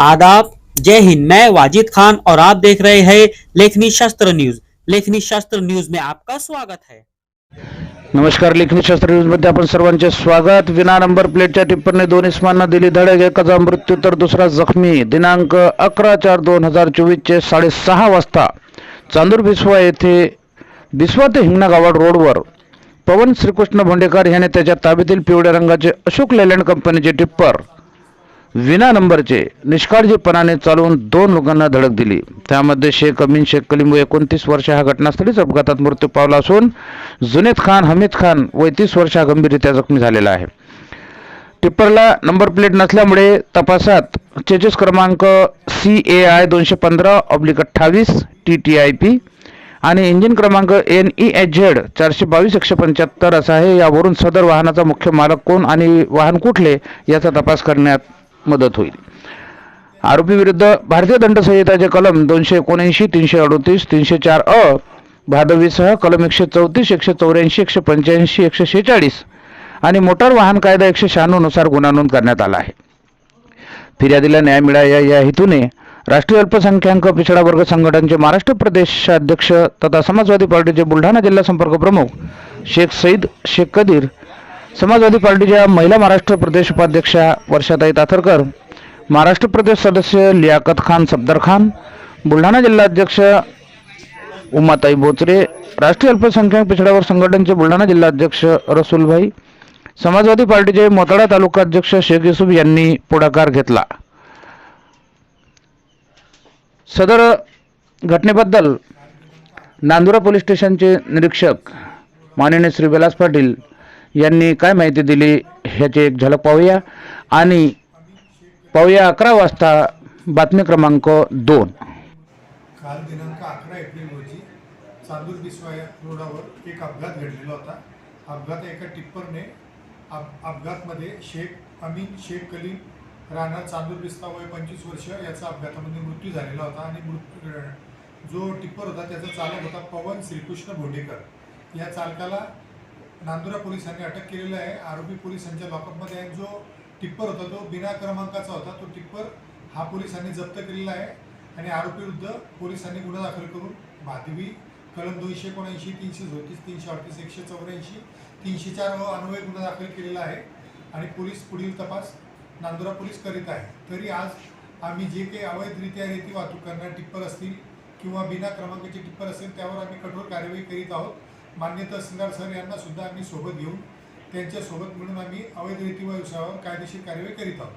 आदाब। जय हिंद। मैं वाजिद खान और आप देख रहे हैं लेखनी शास्त्र न्यूज। लेखनी शास्त्र न्यूज में आपका स्वागत है। नमस्कार लेखनी शास्त्र न्यूजमध्ये आपण सर्वांचे स्वागत. विना नंबर प्लेटच्या टिप्परने दोन इस्मांना दिली धडक एकाचा मृत्यू तर दुसरा जखमी. दिनांक अकरा चार दोन हजार चोवीसचे साडेसहा वाजता चांदूर बिस्वा येथे बिस्वा ते हिंगणा गावाड रोडवर पवन श्रीकृष्ण भोंडेकर याने त्याच्या ताब्यातील पिवळ्या रंगाचे अशोक लेलँड कंपनीचे टिप्पर विना नंबरचे निष्काळजीपणाने चालवून दोन लोकांना धडक दिली. त्यामध्ये शेख अमीन शेख कलीम व एकोणतीस वर्ष हा घटनास्थळीच अपघातात मृत्यू पावला असून जुनेद खान हमीद खान व तीस वर्ष हा गंभीररित्या जखमी झालेला आहे. टिप्परला नंबर प्लेट नसल्यामुळे तपासात चेचेस क्रमांक सी ए आय दोनशे पंधरा ऑब्लिक अठ्ठावीस टी टी आय पी आणि इंजिन क्रमांक एन ई एच झेड चारशे बावीस एकशे पंच्याहत्तर असा आहे. यावरून सदर वाहनाचा मुख्य मालक कोण आणि वाहन कुठले याचा तपास करण्यात मदत होईल. आरोपी विरुद्ध भारतीय दंड संहिताचे कलम दोनशे एकोणऐंशी तीनशे अडोतीस तीनशे चार अ भादवीसह कलम एकशे चौतीस एकशे चौऱ्याऐंशी एकशे पंच्याऐंशी एकशे शेहेचाळीस आणि मोटार वाहन कायदा एकशे शहाण्णवनुसार गुन्हा नोंद करण्यात आला आहे. फिर्यादीला न्याय मिळावा या हेतूने राष्ट्रीय अल्पसंख्याक पिछडा वर्ग संघटनचे महाराष्ट्र प्रदेशाध्यक्ष तथा समाजवादी पार्टीचे बुलढाणा जिल्हा संपर्क प्रमुख शेख सईद शेख कदीर समाजवादी पार्टीच्या महिला महाराष्ट्र प्रदेश उपाध्यक्षा वर्षाताई ताथरकर महाराष्ट्र प्रदेश सदस्य लियाकत खान सफदर खान बुलढाणा जिल्हाध्यक्ष उमाताई बोचरे राष्ट्रीय अल्पसंख्याक पिछड्यावर संघटनचे बुलढाणा जिल्हाध्यक्ष रसूलभाई समाजवादी पार्टीचे मोताडा तालुका अध्यक्ष शेख युसुफ यांनी पुढाकार घेतला. सदर घटनेबद्दल नांदुरा पोलीस स्टेशनचे निरीक्षक माननीय श्री विलास पाटील यांनी काय माहिती दिली ह्याची एक झलक पाहूया. आणि पाहूया अकरा वाजता बातमी क्रमांक दोन. काल दिनांक अकरा एप्रिल रोजी चांदूर बिस्वाया रोडावर एक अपघात घडलेला होता. अपघात एका टिप्परने अप अपघातमध्ये शेख अमीन शेख कलीम राहणार चांदूर बिस्ता वय पंचवीस वर्ष याचा अपघातामध्ये मृत्यू झालेला होता आणि मृत्यू जो टिप्पर होता त्याचा चालक होता पवन श्रीकृष्ण भोंडेकर. या चालकाला नांदुरा पोलिसांनी अटक केलेलं आहे. आरोपी पोलिसांच्या लॉकअपमध्ये आहे जो टिप्पर होता तो बिना क्रमांकाचा होता. तो टिप्पर हा पोलिसांनी जप्त केलेला आहे आणि आरोपीविरुद्ध पोलिसांनी गुन्हा दाखल करून भादवी कलम दोनशे एकोणऐंशी तीनशे चौतीस तीनशे अडतीस एकशे चौऱ्याऐंशी तीनशे चार व अन्वय गुन्हा दाखल केलेला आहे आणि पोलीस पुढील तपास नांदुरा पोलीस करीत आहे. तरी आज आम्ही जे काही अवैधरित्या रेती वाहतूक करणारे टिप्पर असतील किंवा बिना क्रमांकाचे टिप्पर असेल त्यावर आम्ही कठोर कार्यवाही करीत आहोत. मान्य तहसीलदार सर यांना सुद्धा आम्ही सोबत घेऊन त्यांच्यासोबत मिळून आम्ही अवैध रेती व्यवसायावर कायदेशीर कार्यवाही करीत आहोत.